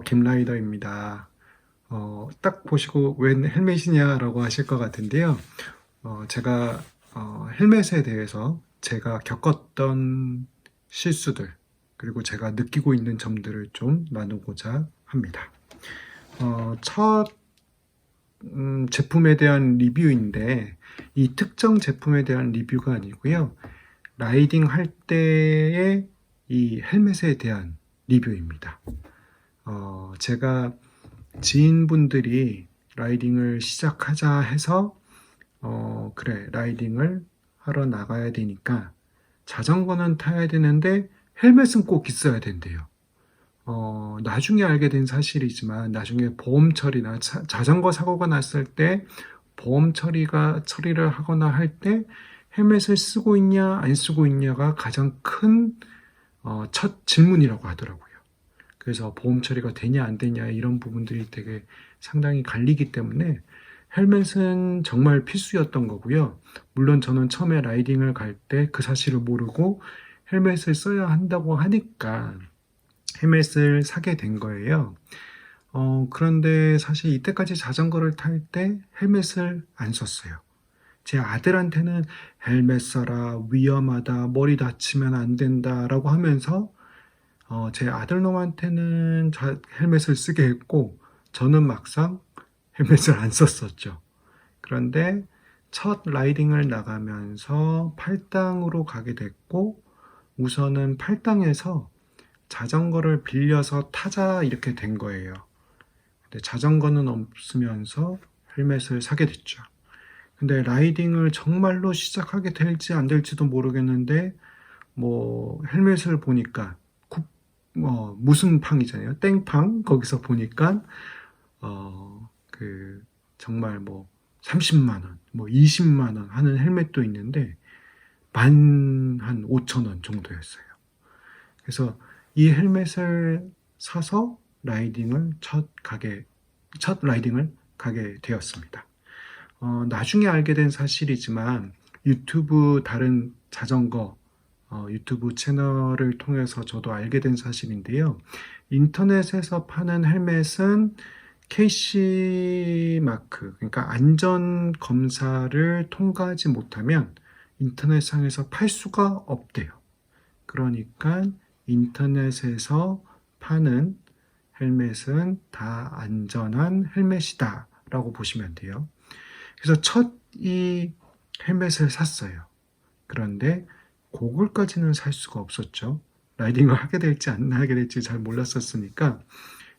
김라이더입니다. 어, 딱 보시고 웬 헬멧이냐라고 하실 것 같은데요. 어, 제가 어, 헬멧에 대해서 제가 겪었던 실수들 그리고 제가 느끼고 있는 점들을 좀 나누고자 합니다. 어, 첫 음, 제품에 대한 리뷰인데 이 특정 제품에 대한 리뷰가 아니고요. 라이딩 할 때의 이 헬멧에 대한 리뷰입니다. 어, 제가 지인분들이 라이딩을 시작하자 해서 어, 그래 라이딩을 하러 나가야 되니까 자전거는 타야 되는데 헬멧은 꼭 있어야 된대요. 어, 나중에 알게 된 사실이지만 나중에 보험 처리나 자, 자전거 사고가 났을 때 보험 처리가 처리를 하거나 할 때 헬멧을 쓰고 있냐 안 쓰고 있냐가 가장 큰 어, 첫 질문이라고 하더라고요. 그래서 보험 처리가 되냐 안 되냐 이런 부분들이 되게 상당히 갈리기 때문에 헬멧은 정말 필수였던 거고요. 물론 저는 처음에 라이딩을 갈 때 그 사실을 모르고 헬멧을 써야 한다고 하니까 헬멧을 사게 된 거예요. 어, 그런데 사실 이때까지 자전거를 탈 때 헬멧을 안 썼어요. 제 아들한테는 헬멧 써라, 위험하다, 머리 다치면 안 된다 라고 하면서 어, 제 아들놈한테는 자- 헬멧을 쓰게 했고 저는 막상 헬멧을 안 썼었죠. 그런데 첫 라이딩을 나가면서 팔당으로 가게 됐고 우선은 팔당에서 자전거를 빌려서 타자 이렇게 된 거예요. 근데 자전거는 없으면서 헬멧을 사게 됐죠. 근데 라이딩을 정말로 시작하게 될지 안 될지도 모르겠는데 뭐 헬멧을 보니까 구- 뭐 무슨 팡이잖아요. 땡팡 거기서 보니까 어 그 정말 뭐 30만 원, 뭐 20만 원 하는 헬멧도 있는데 만 한 5천 원 정도였어요. 그래서 이 헬멧을 사서 라이딩을 첫 가게 첫 라이딩을 가게 되었습니다. 어, 나중에 알게 된 사실이지만 유튜브 다른 자전거 어, 유튜브 채널을 통해서 저도 알게 된 사실인데요. 인터넷에서 파는 헬멧은 KC 마크, 그러니까 안전 검사를 통과하지 못하면 인터넷상에서 팔 수가 없대요. 그러니까 인터넷에서 파는 헬멧은 다 안전한 헬멧이다 라고 보시면 돼요. 그래서 첫 이 헬멧을 샀어요. 그런데 고글까지는 살 수가 없었죠. 라이딩을 하게 될지 안 하게 될지 잘 몰랐었으니까.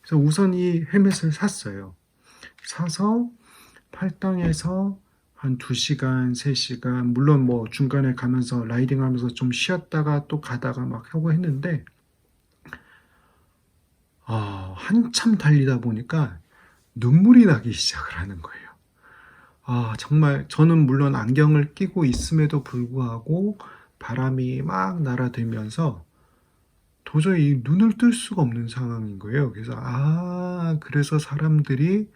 그래서 우선 이 헬멧을 샀어요. 사서 팔당에서 한 2시간, 3시간, 물론 뭐 중간에 가면서 라이딩 하면서 좀 쉬었다가 또 가다가 막 하고 했는데, 아, 한참 달리다 보니까 눈물이 나기 시작을 하는 거예요. 아, 정말 저는 물론 안경을 끼고 있음에도 불구하고 바람이 막 날아들면서 도저히 눈을 뜰 수가 없는 상황인 거예요. 그래서, 아, 그래서 사람들이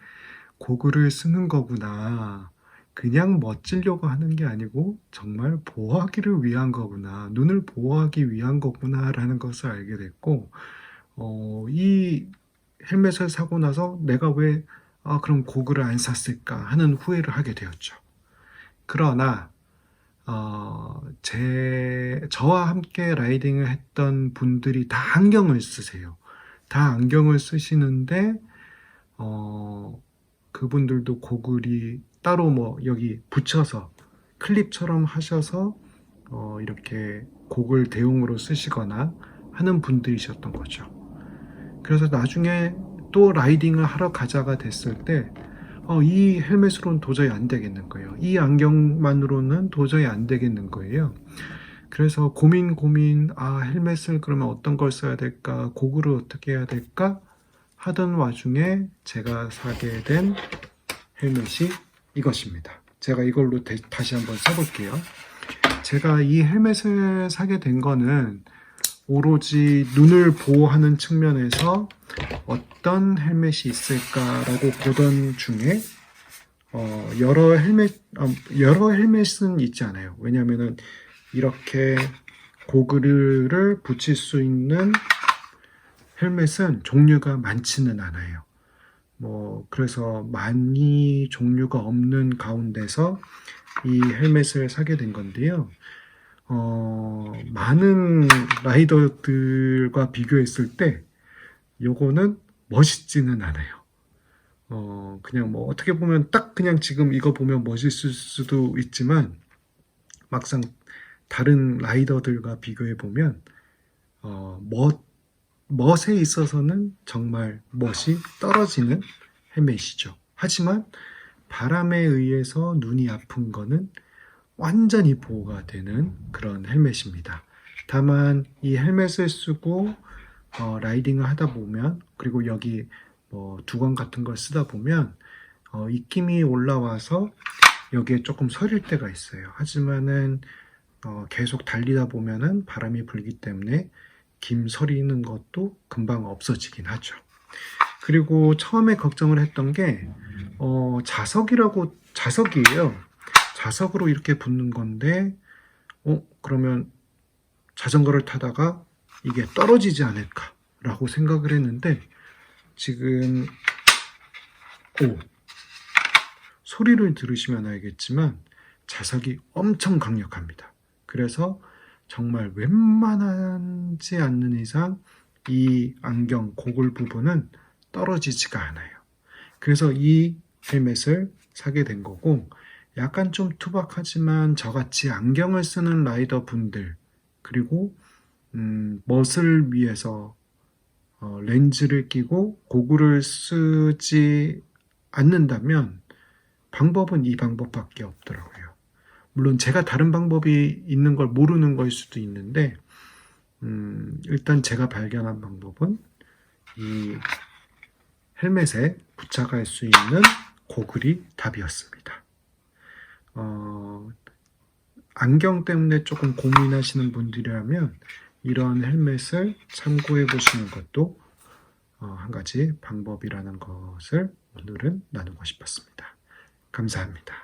고글을 쓰는 거구나. 그냥 멋지려고 하는 게 아니고 정말 보호하기를 위한 거구나. 눈을 보호하기 위한 거구나라는 것을 알게 됐고, 어, 이 헬멧을 사고 나서 내가 왜, 아, 그럼 고글을 안 샀을까 하는 후회를 하게 되었죠. 그러나, 어, 제, 저와 함께 라이딩을 했던 분들이 다 안경을 쓰세요. 다 안경을 쓰시는데, 어, 그분들도 고글이 따로 뭐 여기 붙여서 클립처럼 하셔서 어, 이렇게 고글 대용으로 쓰시거나 하는 분들이셨던 거죠. 그래서 나중에 또 라이딩을 하러 가자가 됐을 때, 어, 이 헬멧으로는 도저히 안 되겠는 거예요. 이 안경만으로는 도저히 안 되겠는 거예요. 그래서 고민 고민, 아, 헬멧을 그러면 어떤 걸 써야 될까, 고글을 어떻게 해야 될까 하던 와중에 제가 사게 된 헬멧이 이것입니다. 제가 이걸로 대- 다시 한번 써볼게요. 제가 이 헬멧을 사게 된 거는 오로지 눈을 보호하는 측면에서 어떤 헬멧이 있을까라고 보던 중에 어, 여러 헬멧 어, 여러 헬멧은 있지 않아요. 왜냐하면은 이렇게 고글을 붙일 수 있는 헬멧은 종류가 많지는 않아요. 뭐, 그래서 많이 종류가 없는 가운데서 이 헬멧을 사게 된 건데요. 어, 많은 라이더들과 비교했을 때 요거는 멋있지는 않아요. 어, 그냥 뭐 어떻게 보면 딱 그냥 지금 이거 보면 멋있을 수도 있지만 막상 다른 라이더들과 비교해 보면 어, 멋, 멋에 있어서는 정말 멋이 떨어지는 헬멧이죠. 하지만 바람에 의해서 눈이 아픈 거는 완전히 보호가 되는 그런 헬멧입니다. 다만 이 헬멧을 쓰고 어, 라이딩을 하다 보면 그리고 여기 뭐 두건 같은 걸 쓰다 보면 어, 입김이 올라와서 여기에 조금 서릴 때가 있어요. 하지만은 어, 계속 달리다 보면은 바람이 불기 때문에 김 서리는 것도 금방 없어지긴 하죠. 그리고 처음에 걱정을 했던 게 어, 자석이라고 자석이에요. 자석으로 이렇게 붙는 건데 어 그러면 자전거를 타다가 이게 떨어지지 않을까라고 생각을 했는데 지금 오 소리를 들으시면 알겠지만 자석이 엄청 강력합니다. 그래서 정말 웬만하지 않는 이상 이 안경 고글 부분은 떨어지지가 않아요. 그래서 이 헬멧을 사게 된 거고 약간 좀 투박하지만 저같이 안경을 쓰는 라이더 분들 그리고 음, 멋을 위해서 어, 렌즈를 끼고 고글을 쓰지 않는다면 방법은 이 방법밖에 없더라고요. 물론 제가 다른 방법이 있는 걸 모르는 걸 수도 있는데 음, 일단 제가 발견한 방법은 이 헬멧에 부착할 수 있는 고글이 답이었습니다. 어, 안경 때문에 조금 고민하시는 분들이라면 이런 헬멧을 참고해 보시는 것도 어, 한 가지 방법이라는 것을 오늘은 나누고 싶었습니다. 감사합니다.